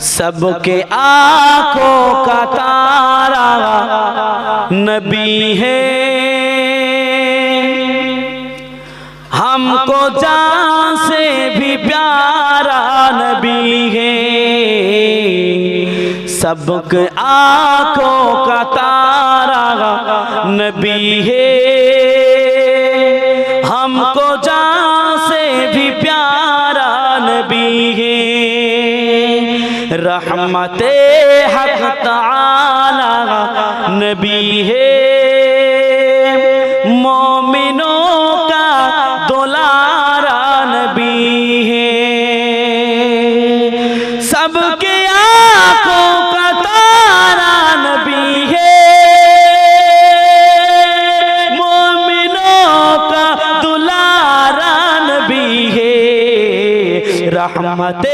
سب کے آنکھوں کا تارا نبی ہے۔ ہم کو جان سے بھی پیارا نبی ہے۔ سب کے آنکھوں کا تارا نبی ہے۔ رحمت حق تعالی نبی ہے۔ مومنوں کا دولارا نبی ہے۔ سب کے آنکھوں رحمت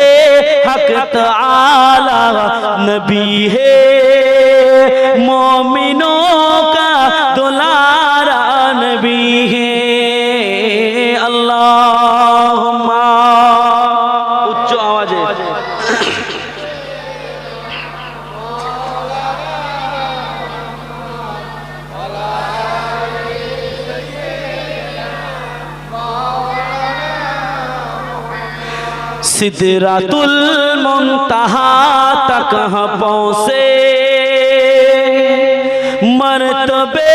حق تعالی نبی ہے مومنوں کا دلارا نبی সিদরাতুল মুনতাহা তক পৌঁছে মরতবে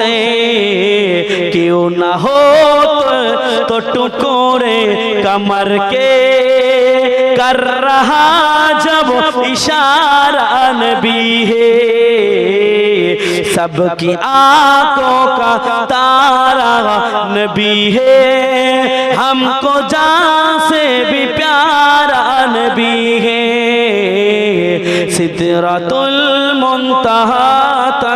سے کیوں نہ ہو تو ٹکورے کمر کے کر رہا جب اشارہ نبی ہے سب کی آنکھوں کا تارا نبی ہے ہم کو جان سے بھی پیارا نبی ہے سدرات المنتہا